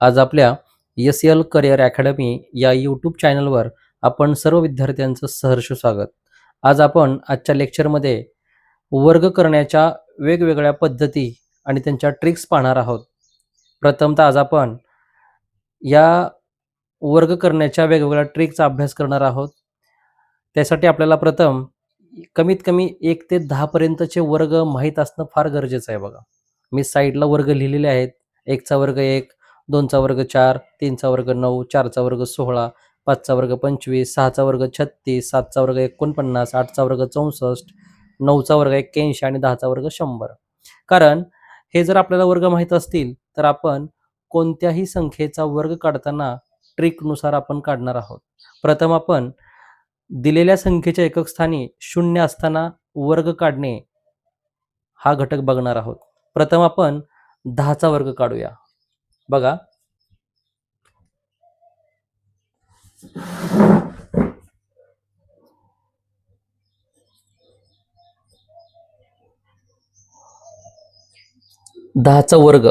आज आपल्या S L career academy या यूट्यूब चॅनलवर आपण सर्व विद्यार्थ्यांचं सहर्ष स्वागत. आज आपण आजच्या लेक्चरमध्ये वर्ग करण्याच्या वेगवेगळ्या पद्धती आणि त्यांच्या ट्रिक्स पाहणार आहोत. प्रथमतः आज आपण या वर्ग करण्याच्या वेगवेगळ्या ट्रिकचा अभ्यास करणार आहोत. त्यासाठी आपल्याला प्रथम कमीत कमी एक ते दहापर्यंतचे वर्ग माहीत असणं फार गरजेचं आहे बघा. मी साईडला वर्ग लिहिलेले आहेत. एकचा वर्ग एक दोनचा वर्ग चार तीनचा वर्ग नऊ चारचा वर्ग सोळा पाचचा वर्ग पंचवीस सहाचा वर्ग छत्तीस सातचा वर्ग एकोणपन्नास आठचा वर्ग चौसष्ट नऊचा वर्ग एक्क्याऐंशी आणि दहाचा वर्ग शंभर. कारण हे जर आपल्याला वर्ग माहीत असतील तर आपण कोणत्याही संख्येचा वर्ग काढताना ट्रिकनुसार आपण काढणार आहोत. प्रथम आपण दिलेल्या संख्येच्या एकक स्थानी शून्य असताना वर्ग काढणे हा घटक बघणार आहोत. प्रथम आपण दहाचा वर्ग काढूया. बघा. दहाचा वर्ग.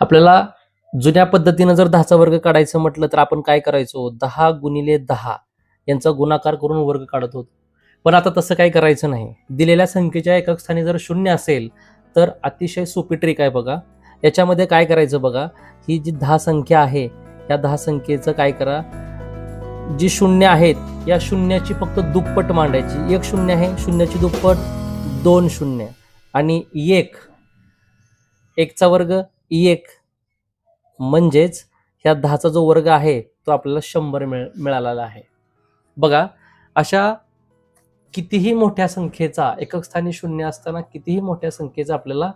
आपल्याला जुन्या पद्धतीनं जर दहाचा वर्ग काढायचं म्हटलं तर आपण काय करायचो? दहा गुणिले दहा यांचा गुणाकार करून वर्ग काढत होतो. पण आता तसं काही करायचं नाही. दिलेल्या संख्येच्या एकक स्थानी जर शून्य असेल तर अतिशय सोपी ट्रिक आहे बघा. याच्यामध्ये काय करायचं बघा? ही जी दहा संख्या आहे या दहा संख्येचं काय करा? जी शून्य आहेत या शून्याची फक्त दुप्पट मांडायची. एक शून्य आहे शून्याची दुप्पट दोन शून्य. आणि एक एकचा वर्ग एक. म्हणजेच ह्या दहाचा जो वर्ग आहे तो आपल्याला शंभर मिळ मिळालेला आहे. बघा अशा कितीही मोठ्या संख्येचा एकक स्थानी शून्य असताना कितीही मोठ्या संख्येचा आपल्याला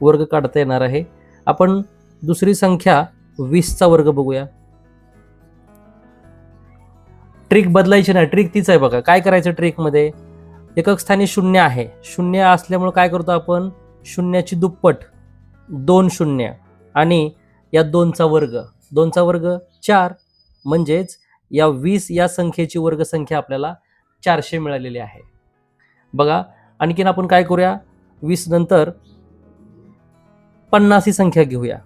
वर्ग काढता येणार आहे. आपण दुसरी संख्या वीसचा वर्ग बघूया. ट्रिक बदलायची नाही ट्रिक तीच आहे बघा. काय करायचं ट्रिकमध्ये? एकक स्थानी शून्य आहे. शून्य असल्यामुळे काय करतो आपण? शून्याची दुप्पट दोन शून्य. आणि या दोनचा वर्ग दोनचा वर्ग चार. म्हणजेच या वीस या संख्येची वर्गसंख्या आपल्याला चारशे मिळालेली आहे. बघा आणखीन आपण काय करूया? वीस नंतर पन्नास ही संख्या घेऊया.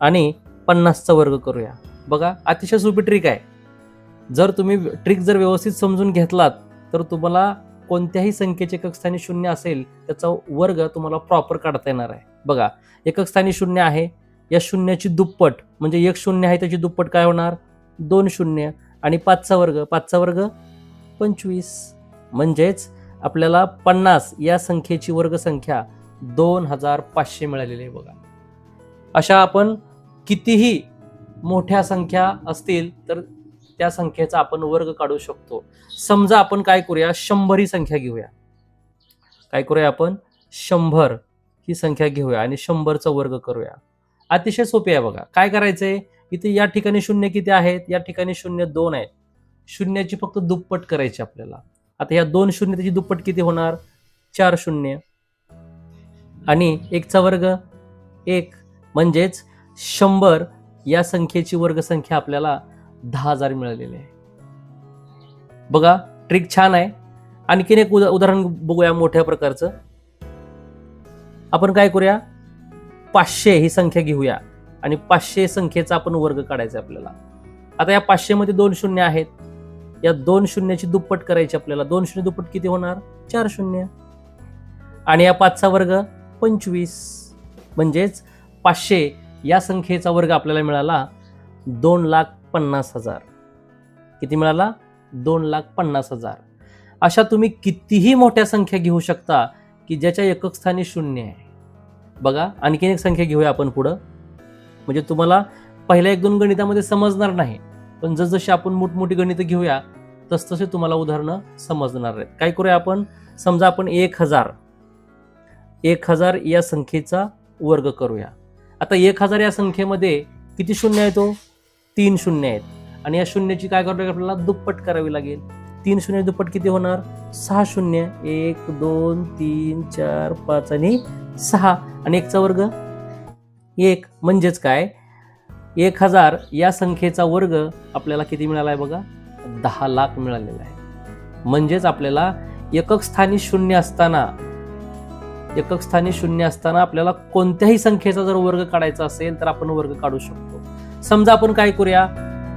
आणि पन्नासचा वर्ग करूया. बघा अतिशय सोपी ट्रिक आहे. जर तुम्ही ट्रिक जर व्यवस्थित समजून घेतलात तर तुम्हाला कोणत्याही संख्येचे एकस्थानी शून्य असेल त्याचा वर्ग तुम्हाला प्रॉपर काढता येणार आहे. बघा एककस्थानी शून्य आहे या शून्याची दुप्पट म्हणजे एक शून्य आहे त्याची दुप्पट काय होणार? दोन शून्य आणि पाचचा वर्ग पाचचा वर्ग पंचवीस. म्हणजेच आपल्याला पन्नास या संख्येची वर्गसंख्या दोन हजार पाचशे मिळालेली आहे बघा. अशा आपण कितीही मोठ्या संख्या असतील तर त्या संख्येचा आपण वर्ग काढू शकतो. समजा आपण काय करूया? शंभर ही संख्या घेऊया. काय करूया आपण? शंभर ही संख्या घेऊया आणि शंभरचा वर्ग करूया. अतिशय सोपे आहे बघा. काय करायचंय? इथे या ठिकाणी शून्य किती आहेत? या ठिकाणी शून्य दोन आहेत. शून्याची फक्त दुप्पट करायची आपल्याला. आता या दोन शून्य त्याची दुप्पट किती होणार? चार शून्य. आणि एकचा वर्ग एक. म्हणजेच शंभर या संख्येची वर्गसंख्या आपल्याला दहा हजार मिळालेली आहे. बघा ट्रिक छान आहे. आणखीन एक उदा उदाहरण बघूया मोठ्या प्रकारचं. आपण काय करूया? पाचशे ही संख्या घेऊया. आणि पाचशे संख्येचा आपण वर्ग काढायचा आपल्याला. आता या पाचशेमध्ये दोन शून्य आहेत. या दोन शून्याची दुप्पट करायची आपल्याला. दोन शून्य दुप्पट किती होणार? चार शून्य. आणि या पाचचा वर्ग पंचवीस. म्हणजेच पाचशे या संख्येचा वर्ग आपल्याला मिळाला दोन लाख पन्नास हजार. किती मिळाला? दोन लाख पन्नास हजार. अशा तुम्ही कितीही मोठ्या संख्या घेऊ शकता की ज्याच्या एकक स्थानी शून्य आहे. बघा आणखीन एक संख्या घेऊया आपण पुढं. म्हणजे तुम्हाला पहिल्या एक दोन गणितामध्ये समजणार नाही पण जसजशी आपण मोठमोठी गणितं घेऊया तसतसे तुम्हाला उदाहरणं समजणार आहेत. काय करूया आपण? समजा आपण एक हजार एक हजार या संख्येचा वर्ग करूया. आता एक हजार या संख्येमध्ये किती शून्य आहे तो? तीन शून्य आहेत. आणि या शून्याची काय करावी आपल्याला दुप्पट करावी लागेल. तीन शून्य दुप्पट किती होणार? सहा शून्य. एक दोन तीन चार पाच आणि सहा. आणि एकचा वर्ग? एक. म्हणजेच काय? एक हजार या संख्येचा वर्ग आपल्याला किती मिळाला आहे बघा? दहा लाख मिळालेला आहे. म्हणजेच आपल्याला एकक स्थानी शून्य असताना एकक स्थानी शून्य असताना आपल्याला कोणत्याही संख्येचा जर वर्ग काढायचा असेल तर आपण वर्ग काढू शकतो. समजा आपण काय करूया?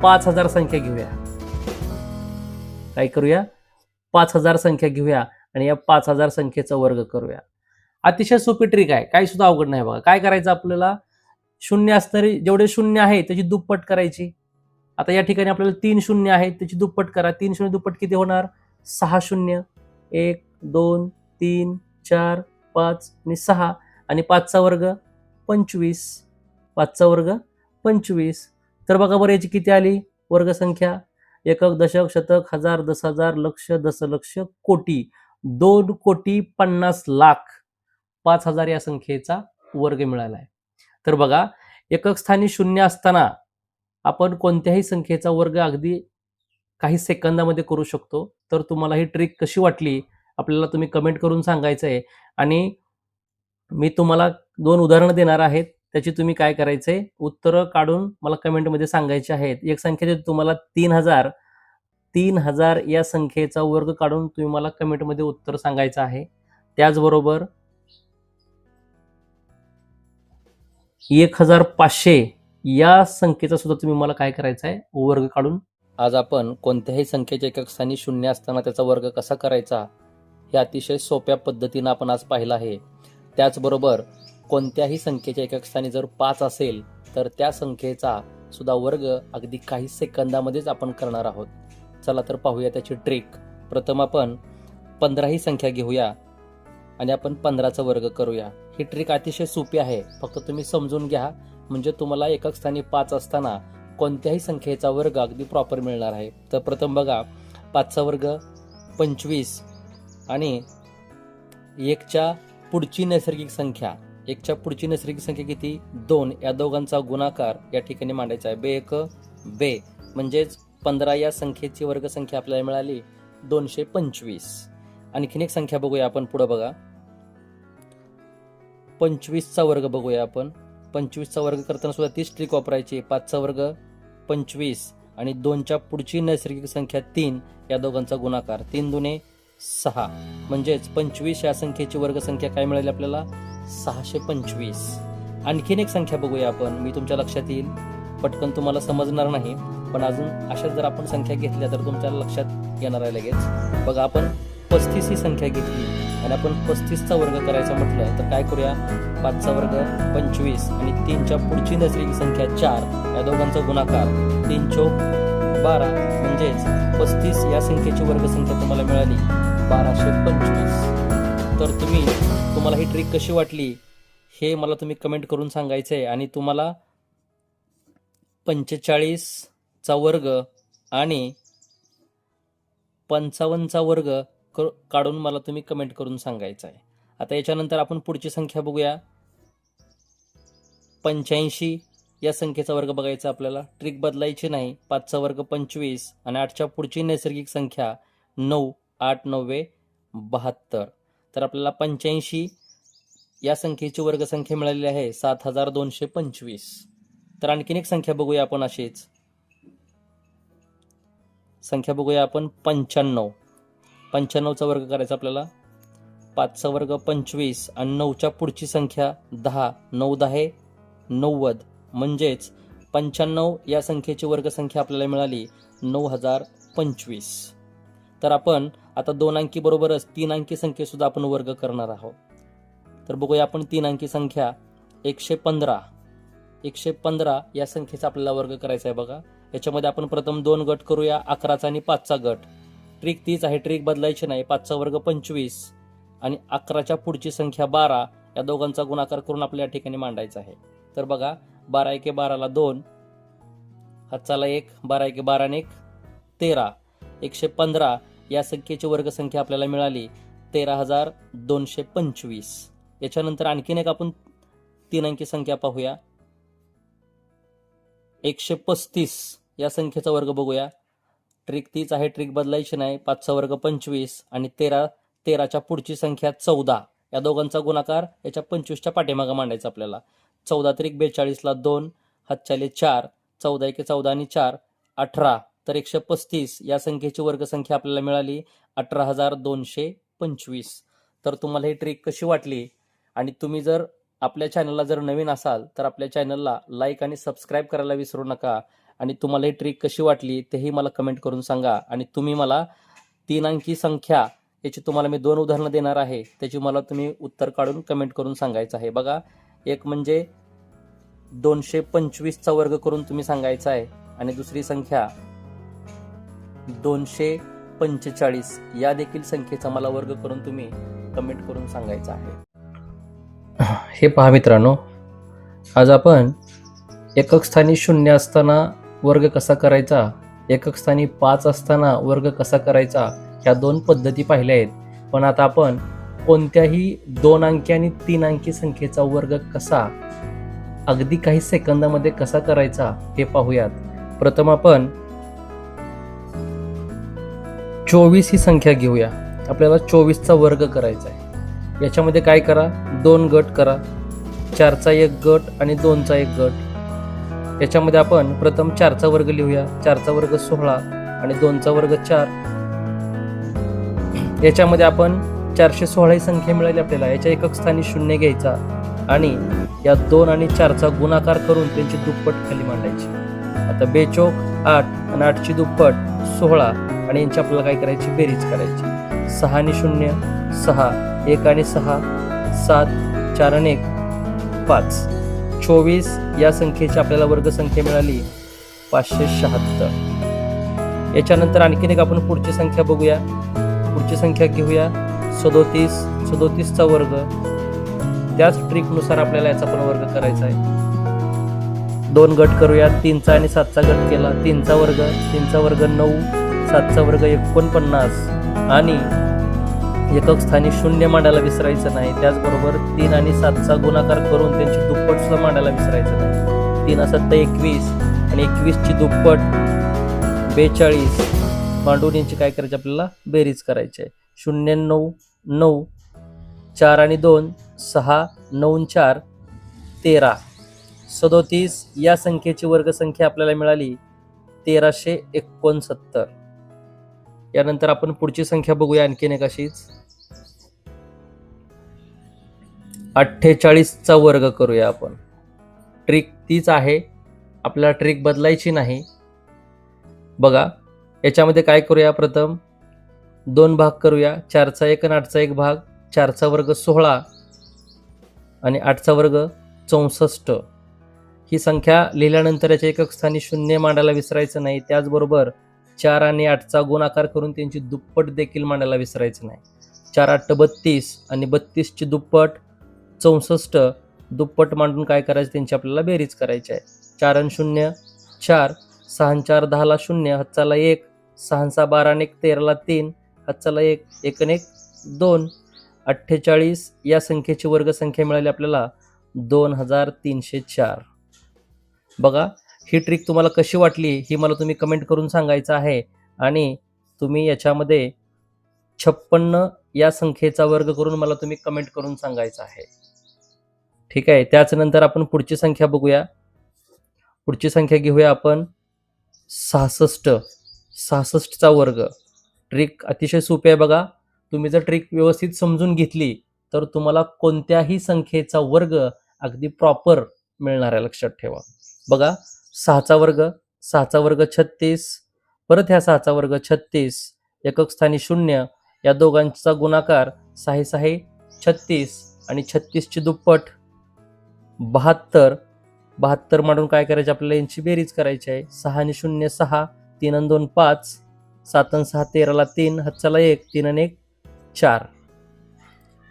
पाच हजार संख्या घेऊया. काय करूया? पाच हजार संख्या घेऊया आणि या पाच हजार संख्येचा वर्ग करूया. अतिशय सोपी ट्रिक आहे. काही सुद्धा अवघड नाही बघा. काय करायचं आपल्याला? शून्य असणारी जेवढे शून्य आहे त्याची दुप्पट करायची. आता या ठिकाणी आपल्याला तीन शून्य आहेत त्याची दुप्पट करा. तीन शून्य दुप्पट किती होणार? सहा शून्य. एक दोन तीन चार पाच आणि सहा आणि पाचचा वर्ग पंचवीस पाचचा वर्ग पंचवीस. तर बघा बरं याची किती आली? वर्गसंख्या एकक दशक शतक हजार दस हजार लक्ष दशलक्ष कोटी. दोन कोटी पन्नास लाख पाच हजार या संख्येचा वर्ग मिळाला आहे तर बघा एकक स्थानी शून्य असताना आपण कोणत्याही संख्येचा वर्ग अगदी काही सेकंदामध्ये करू शकतो. तर तुम्हाला ही ट्रिक कशी वाटली? आपल्याला तुम्ही कमेंट करून सांगायचं आहे आणि मी तुम्हाला दोन उदाहरणं देणार आहेत. त्याची तुम्ही काय करायचं आहे उत्तरं काढून मला कमेंटमध्ये सांगायचे आहेत. एक संख्येचे तुम्हाला तीन हजार तीन हजार या संख्येचा वर्ग काढून तुम्ही मला कमेंटमध्ये उत्तर सांगायचं आहे. त्याचबरोबर एक हजार पाचशे या संख्येचा सुद्धा तुम्ही मला काय करायचा आहे वर्ग काढून. आज आपण कोणत्याही संख्येच्या एकक स्थानी शून्य असताना त्याचा वर्ग कसा करायचा? हे अतिशय सोप्या पद्धतीनं आपण आज पाहिलं आहे. त्याचबरोबर कोणत्याही संख्येच्या एका स्थानी जर पाच असेल तर त्या संख्येचा सुद्धा वर्ग अगदी काही सेकंदामध्येच आपण करणार आहोत. चला तर पाहूया त्याची ट्रिक प्रथम आपण पंधरा ही संख्या घेऊया आणि आपण पंधराचा वर्ग करूया. ही ट्रिक अतिशय सोपी आहे. फक्त तुम्ही समजून घ्या. म्हणजे तुम्हाला एकक स्थानी पाच असताना कोणत्याही संख्येचा वर्ग अगदी प्रॉपर मिळणार आहे. तर प्रथम बघा पाचचा वर्ग पंचवीस आणि एकच्या पुढची नैसर्गिक संख्या एकच्या पुढची नैसर्गिक संख्या किती? दोन. या दोघांचा गुणाकार या ठिकाणी मांडायचा आहे. बे एक बे. म्हणजेच पंधरा या संख्येची वर्गसंख्या आपल्याला मिळाली दोनशे पंचवीस. आणखीन एक संख्या बघूया आपण पुढं बघा. पंचवीसचा वर्ग बघूया आपण. पंचवीसचा वर्ग करताना सुद्धा तीच ट्रिक वापरायची पाचचा वर्ग पंचवीस आणि दोनच्या पुढची नैसर्गिक संख्या तीन या दोघांचा गुणाकार. तीन दुने सहा. म्हणजेच पंचवीस या संख्येची वर्गसंख्या काय मिळाली आपल्याला? सहाशे पंचवीस. आणखीन एक संख्या बघूया आपण. मी तुमच्या लक्षात येईल. पटकन तुम्हाला समजणार नाही पण अजून अशा जर आपण संख्या घेतल्या तर तुमच्या लक्षात येणार आहे लगेच. बघा आपण पस्तीस ही संख्या घेतली आणि आपण पस्तीसचा वर्ग करायचा म्हटलं तर काय करूया? पाचचा वर्ग पंचवीस आणि तीनच्या पुढची नसलेली संख्या चार. या दोघांचा गुणाकार तीन चौक बारा. म्हणजेच पस्तीस या संख्येची वर्गसंख्या तुम्हाला मिळाली. बाराशे पंचवीस. तर तुम्ही तुम्हाला ही ट्रिक कशी वाटली हे मला तुम्ही कमेंट करून सांगायचं आहे आणि तुम्हाला पंचेचाळीसचा वर्ग आणि पंचावन्नचा वर्ग क काढून मला तुम्ही कमेंट करून सांगायचं आहे आता याच्यानंतर आपण पुढची संख्या बघूया. पंच्याऐंशी या संख्येचा वर्ग बघायचा आपल्याला. ट्रिक बदलायची नाही. पाचचा वर्ग पंचवीस आणि आठच्या पुढची नैसर्गिक संख्या नऊ आठ नव्वे बहात्तर. तर आपल्याला पंच्याऐंशी या संख्येची वर्गसंख्या मिळालेली आहे सात हजार दोनशे पंचवीस. तर आणखीन एक संख्या बघूया आपण अशीच. संख्या बघूया आपण पंच्याण्णव. पंच्याण्णवचा वर्ग करायचा आपल्याला. पाचचा वर्ग पंचवीस आणि नऊच्या पुढची संख्या दहा नऊ दहा नव्वद. म्हणजेच पंच्याण्णव या संख्येची वर्गसंख्या आपल्याला मिळाली नऊ हजार पंचवीस. तर आपण आता दोन अंकी बरोबरच तीन अंकी संख्येसुद्धा आपण वर्ग करणार आहोत. तर बघूया आपण तीन अंकी संख्या एकशे पंधरा. एकशे पंधरा या संख्येचा आपल्याला वर्ग करायचा आहे बघा. याच्यामध्ये आपण प्रथम दोन गट करूया अकराचा आणि पाचचा गट. ट्रिक तीच आहे ट्रिक बदलायची नाही. पाचचा वर्ग पंचवीस आणि अकराच्या पुढची संख्या बारा या दोघांचा गुणाकार करून आपल्या या ठिकाणी मांडायचा आहे. तर बघा बारा एके बाराला दोन. हातचाला एक बारा एके बारा आणि एक तेरा. एकशे पंधरा या संख्येची वर्गसंख्या आपल्याला मिळाली. तेरा हजार दोनशे पंचवीस. याच्यानंतर आणखीन एक आपण तीन अंकी संख्या पाहूया. एकशे पस्तीस या संख्येचा वर्ग बघूया. ट्रिक तीच आहे ट्रिक बदलायची नाही. पाचचा वर्ग पंचवीस आणि तेरा तेराच्या पुढची संख्या चौदा. या दोघांचा गुणाकार याच्या पंचवीसच्या पाठीमागं मांडायचा आपल्याला. चौदा तरी बेचाळीसला दोन हातच्याले चार चौदा एके चौदा आणि चार अठरा तर एकशे पस्तीस. या संख्येची वर्गसंख्या आपल्याला मिळाली अठरा हजार दोनशे पंचवीस. तर तुम्हाला ही ट्रिक कशी वाटली? आणि तुम्ही जर आपल्या चॅनलला जर नवीन असाल तर आपल्या चॅनलला लाईक आणि सबस्क्राईब करायला विसरू नका. आणि तुम्हाला ही ट्रिक कशी वाटली तेही मला कमेंट करून सांगा. आणि तुम्ही मला तीन अंकी संख्या याची तुम्हाला मी दोन उदाहरणं देणार आहे त्याची मला तुम्ही उत्तर काढून कमेंट करून सांगायचं आहे. बघा एक म्हणजे दोनशे पंचवीसचा वर्ग करून तुम्ही सांगायचा आहे. आणि दुसरी संख्या दोनशे पंचेचाळीस. या देखील संख्येचा मला वर्ग करून तुम्ही कमेंट करून सांगायचा आहे. हे पहा मित्रांनो आज आपण एकक स्थानी शून्य असताना वर्ग कसा करायचा एकक स्थानी पाच असताना वर्ग कसा करायचा ह्या दोन पद्धती पाहिल्या आहेत. पण आता आपण कोणत्याही दोन अंकी आणि तीन अंकी संख्येचा वर्ग कसा अगदी काही सेकंदामध्ये कसा करायचा हे पाहूयात. प्रथम आपण चोवीस ही संख्या घेऊया. आपल्याला चोवीसचा वर्ग करायचा आहे. याच्यामध्ये काय करा? दोन गट करा. चारचा एक गट आणि दोनचा एक गट. याच्यामध्ये आपण प्रथम चारचा वर्ग लिहूया. चारचा वर्ग सोळा आणि दोनचा वर्ग चार. याच्यामध्ये आपण चारशे सोळा ही संख्या मिळाली आपल्याला. याच्या एकक स्थानी शून्य घ्यायचा आणि या दोन आणि चारचा गुणाकार करून त्यांची दुप्पट खाली मांडायची. आता बेचोक आठ आणि आठची दुप्पट सोळा आणि यांची आपल्याला काय करायची? बेरीज करायची. सहा आणि शून्य सहा. एक आणि सहा सात. चार आणि एक पाच. चोवीस या संख्येची आपल्याला वर्गसंख्या मिळाली पाचशे शहात्तर. याच्यानंतर आणखीन एक आपण पुढची संख्या बघूया. पुढची संख्या घेऊया. सदोतीस सदोतीसचा वर्ग. त्याच ट्रिकनुसार आपल्याला याचा पण वर्ग करायचा आहे. दोन गट करूया तीनचा आणि सातचा गट केला. तीनचा वर्ग तीनचा वर्ग नऊ सातचा वर्ग एकोणपन्नास. आणि एकक स्थानी शून्य मांडायला विसरायचं नाही. त्याचबरोबर तीन आणि सातचा गुणाकार करून त्यांची दुप्पट सुद्धा मांडायला विसरायचं नाही. तीन सत्ता एकवीस आणि एकवीसची दुप्पट बेचाळीस. मांडून यांची काय करायची आपल्याला? बेरीज करायची आहे. शून्य नऊ नऊ चार आणि दोन सहा नऊ चार तेरा. सदोतीस या संख्येची वर्गसंख्या आपल्याला मिळाली तेराशे एकोणसत्तर. यानंतर आपण पुढची संख्या बघूया आणखीन एक अशीच. अठ्ठेचाळीसचा वर्ग करूया आपण. ट्रिक तीच आहे. आपल्याला ट्रिक बदलायची नाही. बघा याच्यामध्ये काय करूया प्रथम? दोन भाग करूया. चारचा एक आणि आठचा एक भाग चारचा वर्ग सोळा आणि आठचा वर्ग चौसष्ट. ही संख्या लिहिल्यानंतर याच्या एकक स्थानी शून्य मांडायला विसरायचं नाही. त्याचबरोबर चार आणि आठचा गुणाकार करून त्यांची दुप्पट देखील मांडायला विसरायचं नाही. चार आठ बत्तीस आणि बत्तीसची दुप्पट चौसष्ट. दुप्पट मांडून काय करायचं? त्यांची आपल्याला बेरीज करायची आहे. चार आणि शून्य चार. सहा चार दहाला शून्य. हत्चाला एक. सहा सहा बारा आणि एक तेराला तीन. हच्चाला एक एक एक दोन अठ्ठेचाळीस या संख्येची वर्गसंख्या मिळाली आपल्याला दोन हजार तीनशे चार. बघा ही ट्रिक तुम्हाला कशी वाटली ही मला तुम्ही कमेंट करून सांगायचं आहे आणि तुम्ही याच्यामध्ये छप्पन्न या संख्येचा वर्ग करून मला तुम्ही कमेंट करून सांगायचं आहे. ठीक आहे? त्याच नंतर आपण पुढची संख्या बघूया. पुढची संख्या घेऊया आपण सहासष्ट. सहासष्टचा वर्ग. ट्रिक अतिशय सोपी आहे बघा. तुम्ही जर ट्रिक व्यवस्थित समजून घेतली तर तुम्हाला कोणत्याही संख्येचा वर्ग अगदी प्रॉपर मिळणार आहे लक्षात ठेवा. बघा सहाचा वर्ग सहाचा वर्ग छत्तीस परत ह्या सहाचा वर्ग छत्तीस एकक स्थानी शून्य या दोघांचा गुणाकार साहे साहे छत्तीस आणि छत्तीसची दुप्पट बहात्तर. बहात्तर म्हणून काय करायचे? आपल्याला यांची बेरीज करायची आहे. सहा आणि शून्य सहा तीन आणि दोन पाच. सात आणि सहा तेराला तीन हच्चाला एक तीन आणि एक चार.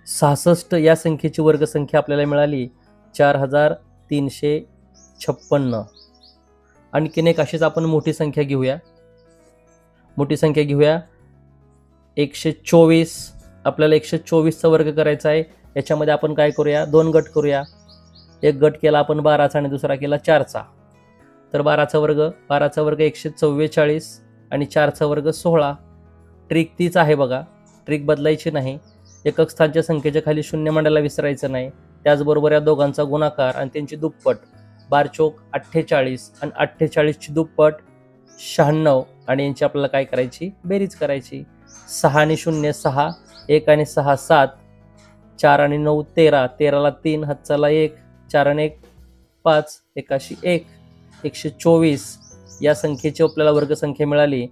सहासष्ट या संख्येची वर्गसंख्या आपल्याला मिळाली चार हजार तीनशे छप्पन्न. आणखीन एक अशीच आपण मोठी संख्या घेऊया. मोठी संख्या घेऊया. एकशे चोवीस. आपल्याला एकशे चोवीसचा वर्ग करायचा आहे. याच्यामध्ये आपण काय करूया? दोन गट करूया. एक गट केला आपण बाराचा आणि दुसरा केला चारचा. तर बाराचा वर्ग बाराचा वर्ग एकशे चव्वेचाळीस. आणि चारचा वर्ग सोळा. ट्रिक तीच आहे बघा. ट्रिक बदलायची नाही. एकक स्थानच्या संख्येच्या खाली शून्य मांडायला विसरायचं नाही. त्याचबरोबर या दोघांचा गुणाकार आणि त्यांची दुप्पट. बार चौक अठ्ठेचाळीस आणि अठ्ठेचाळीसची दुप्पट शहाण्णव. आणि यांची आपल्याला काय करायची? बेरीज करायची. सहा आणि शून्य सहा एक आणि सहा सात चार आणि नऊ तेरा. तेराला तीन हातचाला एक चार आणि एक पाच एकाशी एक एकशे चोवीस. या संख्येची आपल्याला वर्गसंख्या मिळाली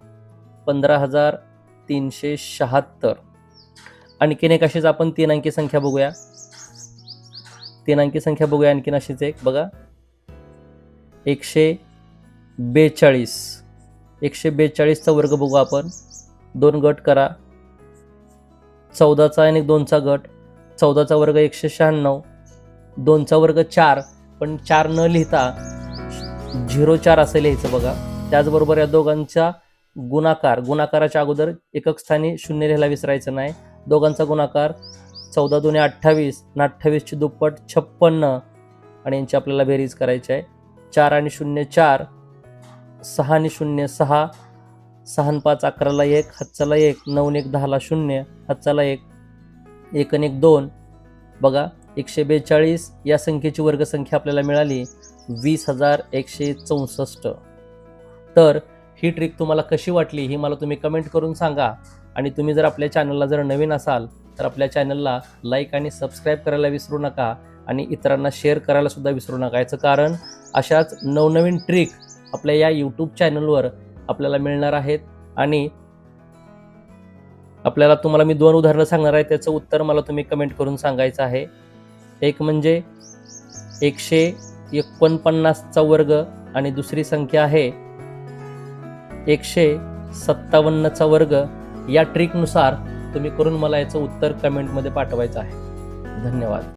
पंधरा हजार तीनशे शहात्तर. आणखीन एक अशीच आपण तीन अंकी संख्या बघूया. तीन अंकी संख्या बघूया आणखीन अशीच एक. बघा. एकशे बेचाळीस. एकशे बेचाळीसचा वर्ग बघू आपण. दोन गट करा. चौदाचा आणि दोनचा गट. चौदाचा वर्ग एकशे शहाण्णव. दोनचा वर्ग चार. पण चार न लिहिता झिरो चार असं लिहायचं बघा. त्याचबरोबर या दोघांचा गुणाकार गुणाकाराच्या अगोदर एकक स्थानी शून्य लिहायला विसरायचं नाही. दोघांचा गुणाकार चौदा दोन्ही अठ्ठावीस आणि अठ्ठावीसची दुप्पट छप्पन्न आणि यांची आपल्याला बेरीज करायची आहे. चार आणि शून्य चार सहा आणि शून्य सहा सहा आणि पाच अकराला एक हातचाला एक नऊ एक दहाला शून्य हातचाला एक एक आणि एक दोन. बघा एकशे बेचाळीस या संख्येची वर्गसंख्या आपल्याला मिळाली. वीस हजार एकशे चौसष्ट. तर ही ट्रिक तुम्हाला कशी वाटली ही मला तुम्ही कमेंट करून सांगा. आणि तुम्ही जर आपल्या चॅनलला जर नवीन असाल तर आपल्या चॅनलला लाईक आणि सबस्क्राईब करायला विसरू नका आणि इतरांना शेअर करायला सुद्धा विसरू नका. याचं कारण अशाच नवनवीन ट्रिक आपल्या या यूट्यूब चॅनलवर आपल्याला मिळणार आहेत. आणि आपल्याला तुम्हाला मी दोन उदाहरणं सांगणार आहे त्याचं उत्तर मला तुम्ही कमेंट करून सांगायचं आहे. एक म्हणजे एकशे एकोणपन्नासचा वर्ग आणि दुसरी संख्या आहे एकशे सत्तावन्नचा वर्ग. या ट्रिकनुसार तुम्ही करून मला याचं उत्तर कमेंटमध्ये पाठवायचं आहे. धन्यवाद.